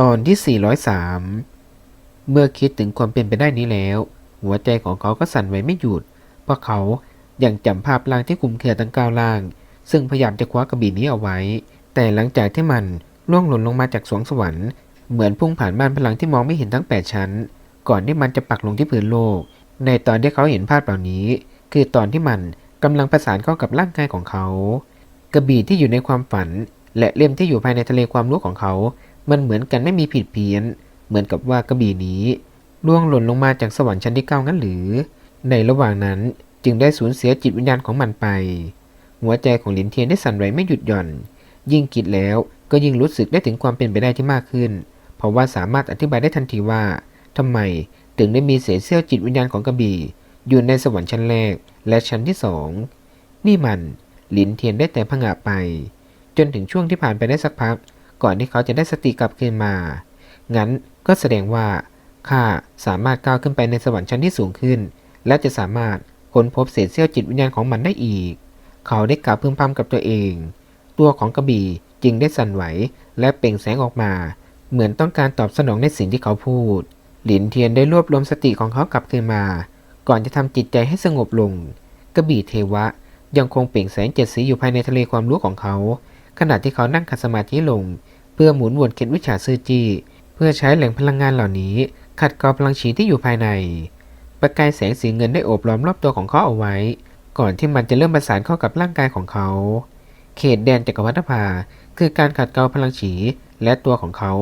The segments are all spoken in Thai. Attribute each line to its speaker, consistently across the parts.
Speaker 1: ตอนที่ 403 เมื่อคิดถึงความเป็นไปได้นี้แล้ว หัวใจของเขาก็สั่นไหวไม่หยุด เพราะเขายังจำภาพล่างที่คุมเครือทั้งก้าวล่าง ซึ่งพยายามจะคว้ากระบี่นี้เอาไว้ แต่หลังจากที่มันล่วงหล่นลงมาจากสวงสวรรค์ เหมือนพุ่งผ่านม่านพลังที่มองไม่เห็นทั้ง 8 ชั้น ก่อนที่มันจะปักลงที่พื้นโลก ในตอนที่เขาเห็นภาพเหล่านี้ คือตอนที่มันกำลังประสานเข้ากับร่างกายของเขา กระบี่ที่อยู่ในความฝัน และเล่มที่อยู่ภายในทะเลความรู้ของเขา มันเหมือนกันไม่มีผิดเพี้ยน เหมือนกับว่ากระบี่นี้ล่วงหล่นลงมาจากสวรรค์ชั้นที่เก้างั้นหรือ ในระหว่างนั้นจึงได้สูญเสียจิตวิญญาณของมันไป หัวใจของหลินเทียนได้สั่นไหวไม่หยุดหย่อน ยิ่งคิดแล้วก็ยิ่งรู้สึกได้ถึงความเป็นไปได้ที่มากขึ้น เพราะว่าสามารถอธิบายได้ทันทีว่าทำไมถึงได้มีเศษเสี้ยวจิตวิญญาณของกระบี่ อยู่ในสวรรค์ชั้นแรกและชั้นที่สองนี่มันหลินเทียนได้แต่ผงะไป จนถึงช่วงที่ผ่านไปได้สักพัก ก่อนที่เขาจะได้สติกลับคืนมา งั้นก็แสดงว่าข้าสามารถก้าวขึ้นไปในสวรรค์ชั้นที่สูงขึ้น และจะสามารถค้นพบเศษเสี้ยวจิตวิญญาณของมันได้อีก เขาได้กล่าวพึมพำกับตัวเอง ตัวของกระบี่จึงได้สั่นไหวและเปล่งแสงออกมา เหมือนต้องการตอบสนองในสิ่งที่เขาพูด หลินเทียนได้รวบรวมสติของเขากลับคืนมา ก่อนจะทำจิตใจให้สงบลง กระบี่เทวะยังคงเปล่งแสงเจ็ดสีอยู่ภายในทะเลความรู้ของเขา ขณะที่เขานั่งขัดสมาธิลง เพื่อหมุนวนเข็ดวิชาซื่อจี้เพื่อใช้แหล่งพลังงานเหล่านี้ ขัดเกลาพลังฉีที่อยู่ภายใน ประกายแสงสีเงินได้โอบล้อมรอบตัวของเขาเอาไว้ ก่อนที่มันจะเริ่มประสานเข้ากับร่างกายของเขา เขตแดนจักรวรรดิภาคือการขัดเกลาพลังฉีและตัวของเขา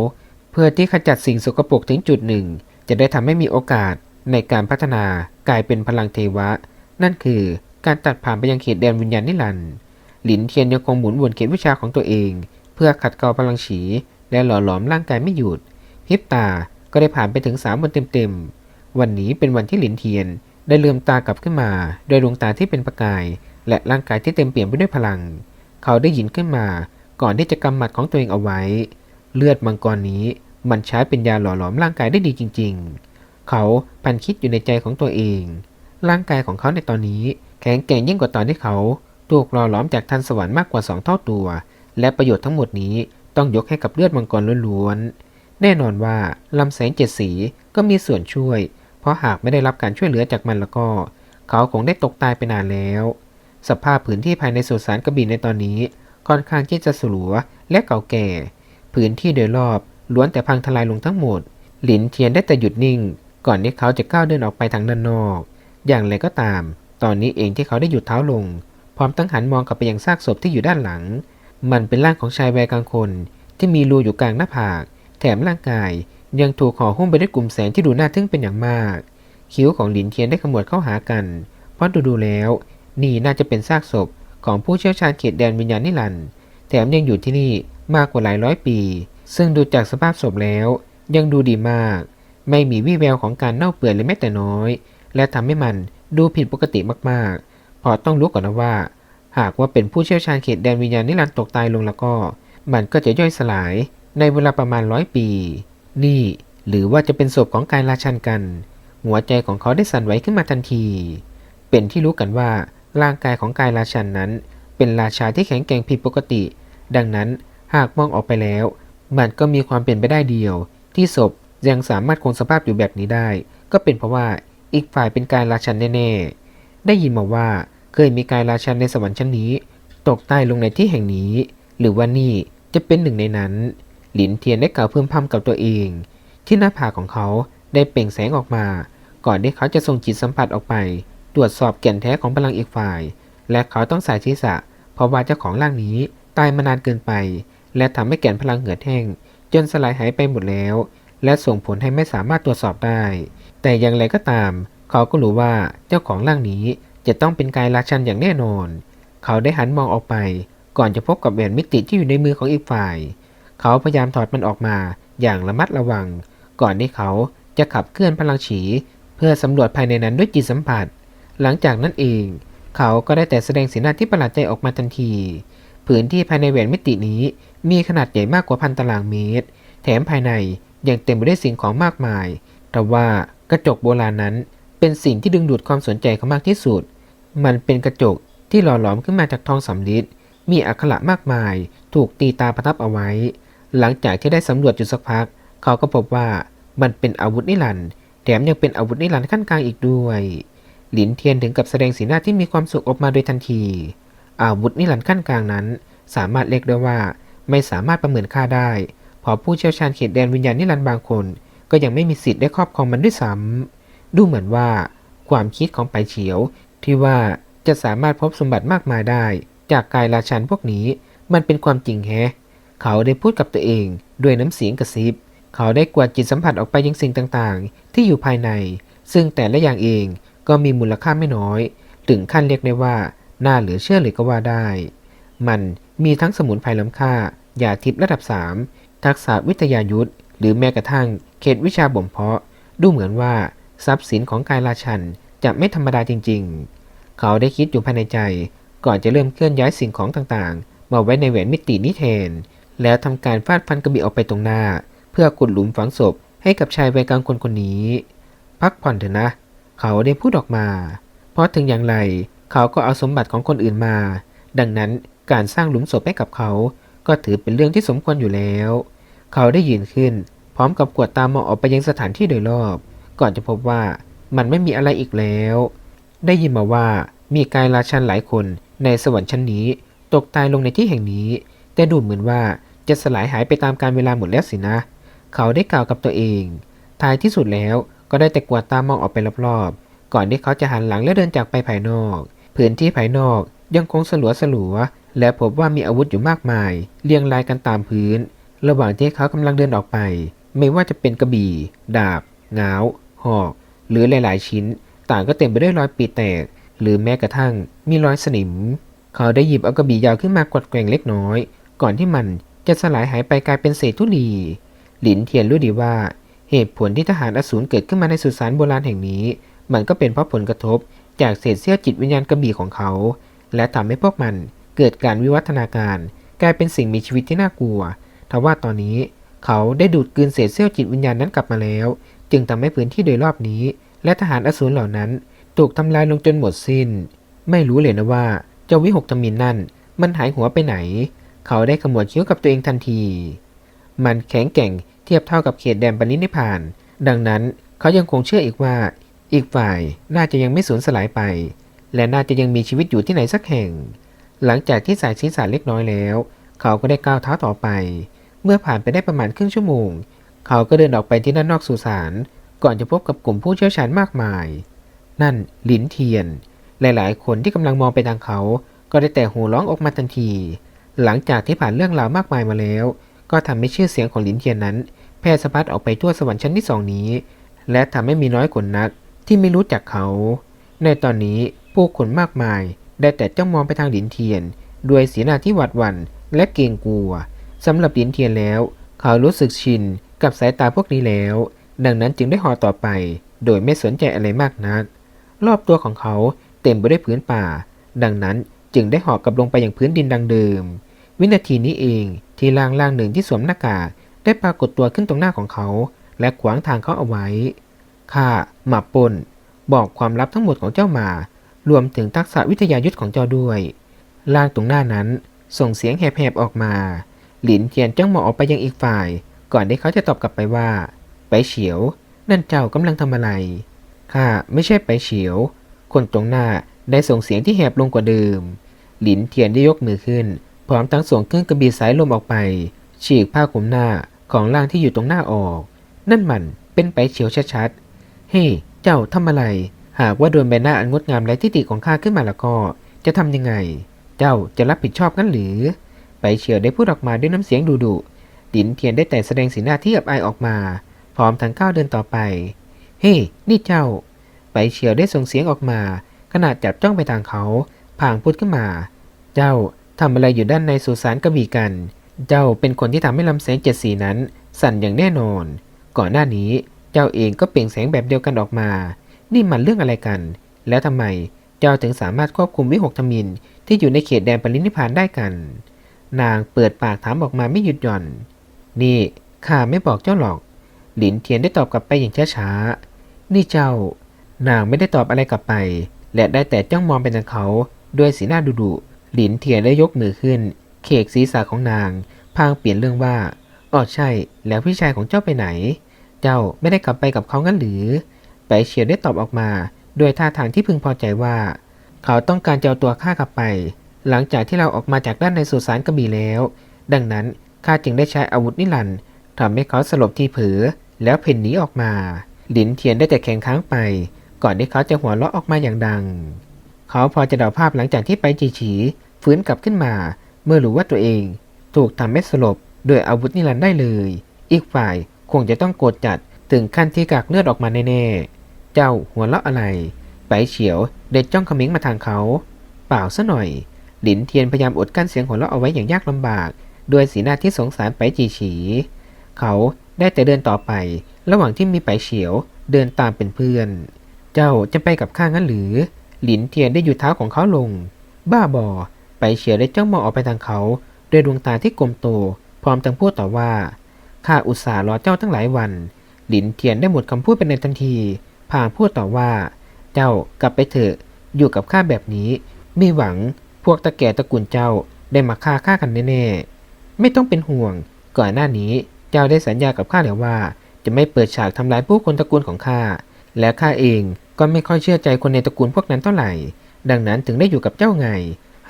Speaker 1: เพื่อที่ขจัดสิ่งสกปรกถึงจุดหนึ่ง จะได้ทำให้มีโอกาสในการพัฒนากลายเป็นพลังเทวะ นั่นคือการตัดผ่านไปยังเขตแดนวิญญาณนิรันดร์ หลินเทียนยังคงหมุนวนเขตวิชาของตัวเอง เพื่อขัดเกลาพลังฉี และหล่อหลอมร่างกายไม่หยุดพริบตาก็ได้ผ่านไปถึงสามวันเต็มๆ วันนี้เป็นวันที่หลินเทียนได้เลื่อมตากลับขึ้นมาด้วยดวงตาที่เป็นประกาย และร่างกายที่เต็มเปี่ยมไปด้วยพลัง เขาได้ยินขึ้นมา ก่อนที่จะกำหมัดของตัวเองเอาไว้ เลือดมังกรนี้มันใช้เป็นยาหล่อหลอมร่างกายได้ดีจริง ๆ เขาพันคิดอยู่ในใจของตัวเอง ร่างกายของเขาในตอนนี้แข็งแกร่งยิ่งกว่าตอนที่เขา ถูกหล่อหลอมจากทันสวรรค์มากกว่าสองเท่าตัว และประโยชน์ทั้งหมดนี้ต้องยกให้กับเลือดมังกรล้วนๆ แน่นอนว่าลำแสงเจ็ดสีก็มีส่วนช่วย เพราะหากไม่ได้รับการช่วยเหลือจากมันแล้วก็ เขาคงได้ตกตายไปนานแล้ว สภาพพื้นที่ภายในสุสานกระบี่ในตอนนี้ค่อนข้างที่จะสลัวและเก่าแก่ พื้นที่โดยรอบล้วนแต่พังทลายลงทั้งหมด หลินเทียนได้แต่หยุดนิ่ง ก่อนที่เขาจะก้าวเดินออกไปทางด้านนอก อย่างไรก็ตาม ตอนนี้เองที่เขาได้หยุดเท้าลง พร้อมตั้งหันมองกลับไปยังซากศพที่อยู่ด้านหลัง มันเป็นร่างของชายวัยกลางคนที่มีรูอยู่กลางหน้าผาก แถมร่างกายยังถูกห่อหุ้มไปด้วยกลุ่มแสงที่ดูน่าทึ่งเป็นอย่างมาก คิ้วของหลินเทียนได้ขมวดเข้าหากัน เพราะดูดูแล้ว นี่น่าจะเป็นซากศพของผู้เชี่ยวชาญเขตแดนวิญญาณนิรันดร์แถมยังอยู่ที่นี่มากกว่าหลายร้อยปี ซึ่งดูจากสภาพศพแล้ว ยังดูดีมาก ไม่มีวี่แววของการเน่าเปื่อยเลยแม้แต่น้อย และทำให้มันดูผิดปกติมากๆ อต้องรู้ก่อนนะว่า หากว่าเป็นผู้เชี่ยวชาญเขตแดนวิญญาณนิรันดร์ตกตายลงแล้วก็ มันก็จะย่อยสลายในเวลาประมาณร้อยปี นี่ หรือว่าจะเป็นศพของกายราชันกัน หัวใจของเขาได้สั่นไหวขึ้นมาทันที เป็นที่รู้กันว่าร่างกายของกายราชันนั้น เป็นราชาที่แข็งแกร่งผิดปกติ ดังนั้นหากมองออกไปแล้ว มันก็มีความเป็นไปได้เดียว ที่ศพยังสามารถคงสภาพอยู่แบบนี้ได้ ก็เป็นเพราะว่าอีกฝ่ายเป็นกายราชันแน่ๆ ได้ยินมาว่า เคยมีกายราชันในสวรรค์ชั้นนี้ ตกใต้ลงในที่แห่งนี้ หรือว่านี่จะเป็นหนึ่งในนั้น หลินเทียนได้กล่าวเพิ่มพำกับตัวเอง ที่หน้าผากของเขาได้เปล่งแสงออกมา ก่อนที่เขาจะส่งจิตสัมผัสออกไป ตรวจสอบแก่นแท้ของพลังอีกฝ่าย และเขาต้องสายศีรษะ เพราะว่าเจ้าของร่างนี้ตายมานานเกินไป และทำให้แก่นพลังเหือดแห้ง จนสลายหายไปหมดแล้ว และส่งผลให้ไม่สามารถตรวจสอบได้ แต่อย่างไรก็ตาม เขาก็รู้ว่าเจ้าของร่างนี้ จะต้องเป็นกายราชันอย่างแน่นอน เขาได้หันมองออกไป ก่อนจะพบกับแหวนมิติที่อยู่ในมือของอีกฝ่าย เขาพยายามถอดมันออกมาอย่างระมัดระวัง ก่อนที่เขาจะขับเคลื่อนพลังฉี เพื่อสำรวจภายในนั้นด้วยจิตสัมผัส หลังจากนั้นเอง เขาก็ได้แต่แสดงสีหน้าที่ประหลาดใจออกมาทันทีพื้นที่ภายในแหวนมิตินี้มีขนาดใหญ่มากกว่าพันตารางเมตร แถมภายในยังเต็มไปด้วยสิ่งของมากมาย แต่ว่ากระจกโบราณนั้นเป็นสิ่งที่ดึงดูดความสนใจเขามากที่สุด มันเป็นกระจกที่หล่อหลอมขึ้นมาจากทองสำริดมีอักขระมากมาย ถูกตีตาประทับเอาไว้ หลังจากที่ได้สำรวจอยู่สักพัก เขาก็พบว่ามันเป็นอาวุธนิรันด์แถมยังเป็นอาวุธนิรันด์ขั้นกลางอีกด้วย หลินเทียนถึงกับแสดงสีหน้าที่มีความสุขออกมาโดยทันที อาวุธนิรันด์ขั้นกลางนั้น สามารถเรียกได้ว่าไม่สามารถประเมินค่าได้เพอผู้เชี่ยวชาญเขตแดนวิญญาณนิรันด์บางคน ก็ยังไม่มีสิทธิ์ได้ครอบครองมันด้วยซ้ำดูเหมือนว่า ความคิดของไปเฉียว ที่ว่าจะสามารถพบสมบัติมากมายได้ จากกายราชันพวกนี้มันเป็นความจริงแฮะ เขาได้พูดกับตัวเองด้วยน้ำเสียงกระซิบ เขาได้กวาดจิตสัมผัสออกไปยังสิ่งต่างๆ ที่อยู่ภายใน ซึ่งแต่ละอย่างเองก็มีมูลค่าไม่น้อย ถึงขั้นเรียกได้ว่าน่าเหลือเชื่อเลยก็ว่าได้ มันมีทั้งสมุนไพรล้ำค่า ยาทิพย์ระดับ 3 ทักษะวิทยายุทธหรือแม้กระทั่งเขตวิชาบ่มเพาะ ดูเหมือนว่า ทรัพย์สินของกายราชัน จะไม่ธรรมดาจริง ๆ เขาได้คิดอยู่ภายในใจ ก่อนจะเริ่มเคลื่อนย้ายสิ่งของต่างๆ มาไว้ในแหวนมิตินี้แทน แล้วทำการฟาดฟันกระบี่ออกไปตรงหน้า เพื่อขุดหลุมฝังศพให้กับชายวัยกลางคนคนนี้ พักผ่อนเถอะนะ เขาได้พูดออกมา เพราะถึงอย่างไรเขาก็เอาสมบัติของคนอื่นมา ดังนั้นการสร้างหลุมศพให้กับเขา ก็ถือเป็นเรื่องที่สมควรอยู่แล้ว เขาได้ยืนขึ้น พร้อมกับกวดตามองออกไปยังสถานที่โดยรอบ ก่อนจะพบว่า มันไม่มีอะไรอีกแล้ว ได้ยินมาว่ามีกายราชันหลายคนในสวรรค์ชั้นนี้ ตกตายลงในที่แห่งนี้ แต่ดูเหมือนว่าจะสลายหายไปตามการเวลาหมดแล้วสินะ เขาได้กล่าวกับตัวเอง ท้ายที่สุดแล้วก็ได้แต่กวาดตามองออกไปรอบๆ ก่อนที่เขาจะหันหลังและเดินจากไปภายนอก พื้นที่ภายนอกยังคงสลัวสลัวๆและพบว่ามีอาวุธอยู่มากมาย เรียงรายกันตามพื้น ระหว่างที่เขากำลังเดินออกไป ไม่ว่าจะเป็นกระบี่ ดาบ งาว หอก หรือหลาย ๆ ชิ้น ต่างก็เต็มไปด้วยรอยปีแตก หรือแม้กระทั่งมีรอยสนิม เขาได้หยิบเอากระบี่ยาวขึ้นมากดแกว่งเล็กน้อย ก่อนที่มันจะสลายหายไปกลายเป็นเศษธุลี หลินเทียนรู้ดีว่า เหตุผลที่ทหารอสูรเกิดขึ้นมาในสุสานโบราณแห่งนี้ มันก็เป็นเพราะผลกระทบจากเศษเสี้ยวจิตวิญญาณกระบี่ของเขา และทำให้พวกมันเกิดการวิวัฒนาการ กลายเป็นสิ่งมีชีวิตที่น่ากลัว ทว่าตอนนี้เขาได้ดูดกลืนเศษเสี้ยวจิตวิญญาณนั้นกลับมาแล้ว จึงทำให้พื้นที่โดยรอบนี้ และทหารอสูรเหล่านั้น ถูกทำลายลงจนหมดสิน้น ไม่รู้เลยนะว่าเจ้าวิหกทมินนั่น มันหายหัวไปไหน เขาได้ขมวดคิ้วกับตัวเองทันที มันแข็งแกร่งเทียบเท่ากับเขตแดนปณินิพพาน ดังนั้นเขายังคงเชื่ออีกว่า อีกฝ่ายน่าจะยังไม่สูญสลายไป และน่าจะยังมีชีวิตอยู่ที่ไหนสักแห่ง หลังจากที่สายศีรษะเล็กน้อยแล้ว เขาก็ได้ก้าวเท้าต่อไป เมื่อผ่านไปได้ประมาณครึ่งชั่วโมง เขาก็เดินออกไปที่ด้านนอกสุสาน ก่อนจะพบกับกลุ่มผู้เชี่ยวชาญมากมาย นั่นหลินเทียน หลายๆ คนที่กำลังมองไปทางเขา ก็ได้แต่หูร้องออกมาทันที หลังจากที่ผ่านเรื่องราวมากมายมาแล้ว ก็ทำให้ชื่อเสียงของหลินเทียนนั้น แพร่สะพัดออกไปทั่วสวรรค์ชั้นที่สองนี้ และทำให้มีน้อยคนนักที่ไม่รู้จักเขา ในตอนนี้ผู้คนมากมาย ได้แต่จ้องมองไปทางหลินเทียน ด้วยสีหน้าที่หวาดหวั่นและเกรงกลัวสำหรับหลินเทียนแล้ว เขารู้สึกชิน กับสายตาพวกนี้แล้ว ดังนั้นจึงได้หอต่อไป โดยไม่สนใจอะไรมากนัก รอบตัวของเขาเต็มไปด้วยพื้นป่า ดังนั้นจึงได้หอกกลับลงไปอย่างพื้นดินดังเดิม วินาทีนี้เองที่ล่างล่างหนึ่งที่สวมหน้ากากได้ปรากฏตัวขึ้นตรงหน้าของเขา และขวางทางเขาเอาไว้ข้าหมาปนบอกความลับทั้งหมดของเจ้ามา รวมถึงทักษะวิทยายุทธของเจ้าด้วยล่างตรงหน้านั้นส่งเสียงแหบๆออกมา หลินเทียนจ้องมองออกไปยังอีกฝ่าย ก่อนที่เขาจะตอบกลับไปว่า ไปเฉียว นั่นเจ้ากำลังทำอะไรข้าไม่ใช่ไปเฉียว คนตรงหน้าได้ส่งเสียงที่แหบลงกว่าเดิม หลินเทียนได้ยกมือขึ้น พร้อมทั้งส่งเครื่องกระบี่สายลมออกไป ฉีกผ้าคลุมหน้าของร่างที่อยู่ตรงหน้าออก นั่นมันเป็นไปเฉียวชัดๆ เฮ้เจ้าทำอะไร หากว่าโดนใบหน้าอันงดงามไร้ที่ติของข้าขึ้นมาแล้วก็จะทำยังไง เจ้าจะรับผิดชอบกันหรือ ไปเฉียวได้พูดออกมาด้วยน้ำเสียงดุดุ ลินเทียนได้แต่แสดงสีหน้าที่อับอายออกมา พร้อมทั้งก้าวเดินต่อไป เฮ้นี่เจ้า ไปเฉียวได้ส่งเสียงออกมา ขณะจับจ้องไปทางเขาพางพูดขึ้นมา เจ้าทำอะไรอยู่ด้านในสุสานกระบี่กัน เจ้าเป็นคนที่ทำให้ลำแสงเจ็ดสีนั้น สั่นอย่างแน่นอน ก่อนหน้านี้เจ้าเองก็เปล่งแสงแบบเดียวกันออกมา นี่มันเรื่องอะไรกัน แล้วทำไมเจ้าถึงสามารถควบคุมวิหกธมินที่อยู่ในเขตแดนปรินิพานได้กัน นางเปิดปากถามออกมาไม่หยุดหย่อน นี่ข้าไม่บอกเจ้าหรอก หลินเทียนได้ตอบกลับไปอย่างช้าๆ นี่เจ้า นางไม่ได้ตอบอะไรกลับไป และได้แต่จ้องมองไปทางเขาด้วยสีหน้าดุดุหลินเทียนได้ยกมือขึ้นเคกศีรษะของนาง พางเปลี่ยนเรื่องว่าอ๋อใช่ แล้วพี่ชายของเจ้าไปไหน เจ้าไม่ได้กลับไปกับเขางั้นหรือ ไปเฉียวได้ตอบออกมาด้วยท่าทางที่พึงพอใจว่า เขาต้องการจะเอาตัวข้ากลับไป หลังจากที่เราออกมาจากด้านในสุสานกระบี่แล้ว ดังนั้น ข้าจึงได้ใช้อาวุธนิรันด์ทำให้เขาสลบที่เผือ แล้วเพ่นหนีออกมา หลินเทียนได้แต่แข็งค้างไป ก่อนที่เขาจะหัวเราะออกมาอย่างดัง เขาพอจะเดาภาพหลังจากที่ไปจีฉีฟื้นกลับขึ้นมา เมื่อรู้ว่าตัวเอง ถูกทำให้สลบด้วยอาวุธนิรันด์ได้เลย อีกฝ่ายคงจะต้องโกรธจัดถึงขั้นที่กากเลือดออกมาแน่ๆ เจ้าหัวเราะอะไร ไปเฉียวเด็ดจ้องเขมิงมาทางเขา เปล่าซะหน่อย หลินเทียนพยายามอดกั้นเสียงหัวเราะเอาไว้อย่างยากลำบาก ด้วยสีหน้าที่สงสารไปจีฉี เขาได้แต่เดินต่อไป ระหว่างที่มีไปเฉียวเดินตามเป็นเพื่อน เจ้าจะไปกับข้างั้นหรือ หลินเทียนได้หยุดเท้าของเขาลง บ้าบอ ไปเฉียวได้จ้องมองออกไปทางเขา ด้วยดวงตาที่กลมโต พร้อมทั้งพูดต่อว่าข้าอุตส่าห์รอเจ้าตั้งหลายวัน หลินเทียนได้หมดคำพูดไปในทันทีพางพูดต่อว่า เจ้ากลับไปเถอะ อยู่กับข้าแบบนี้ ไมีหวังพวกตะแก่ตระกูลเจ้าได้มาฆ่าข้ากันแน่ๆ ไม่ต้องเป็นห่วง ก่อนหน้านี้เจ้าได้สัญญากับข้าแล้วว่า จะไม่เปิดฉากทำร้ายผู้คนตระกูลของข้า และข้าเองก็ไม่ค่อยเชื่อใจคนในตระกูลพวกนั้นเท่าไหร่ ดังนั้นถึงได้อยู่กับเจ้าไง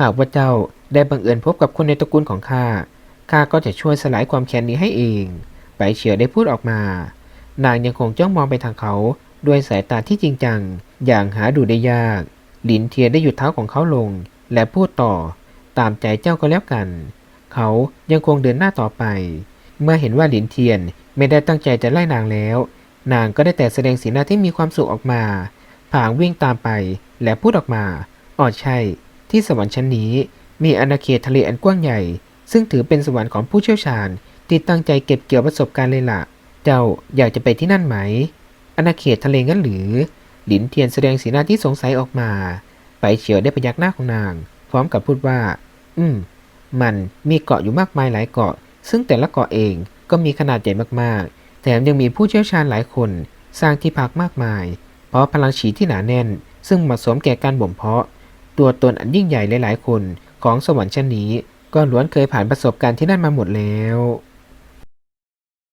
Speaker 1: หากว่าเจ้าได้บังเอิญพบกับคนในตระกูลของข้า ข้าก็จะช่วยสลายความแค้นนี้ให้เอง ไปเฉียวได้พูดออกมา นางยังคงจ้องมองไปทางเขาด้วยสายตาที่จริงจัง อย่างหาดูได้ยาก หลินเทียได้หยุดเท้าของเขาลง และพูดต่อ ตามใจเจ้าก็แล้วกัน เขายังคงเดินหน้าต่อไป เมื่อเห็นว่าหลินเทียนไม่ได้ตั้งใจจะไล่นางแล้ว นางก็ได้แต่แสดงสีหน้าที่มีความสุขออกมา ผางวิ่งตามไปและพูดออกมาอ๋อใช่ ที่สวรรค์ชั้นนี้มีอาณาเขตทะเลอันกว้างใหญ่ ซึ่งถือเป็นสวรรค์ของผู้เชี่ยวชาญ ที่ตั้งใจเก็บเกี่ยวประสบการณ์เลยล่ะ เจ้าอยากจะไปที่นั่นไหม อาณาเขตทะเลงั้นหรือ หลินเทียนแสดงสีหน้าที่สงสัยออกมา ไปเฉียวได้พยักหน้าของนาง พร้อมกับพูดว่า อืม มันมีเกาะอยู่มากมายหลายเกาะ ซึ่งแต่ละเกาะเองก็มีขนาดใหญ่มากๆ แถมยังมีผู้เชี่ยวชาญหลายคนสร้างที่พักมากมาย เพราะพลังฉีที่หนาแน่น ซึ่งเหมาะสมแก่การบ่มเพาะ ตัวตนอันยิ่งใหญ่หลายๆคนของสวรรค์ชั้นนี้ ก็ล้วนเคยผ่านประสบการณ์ที่นั่นมาหมดแล้ว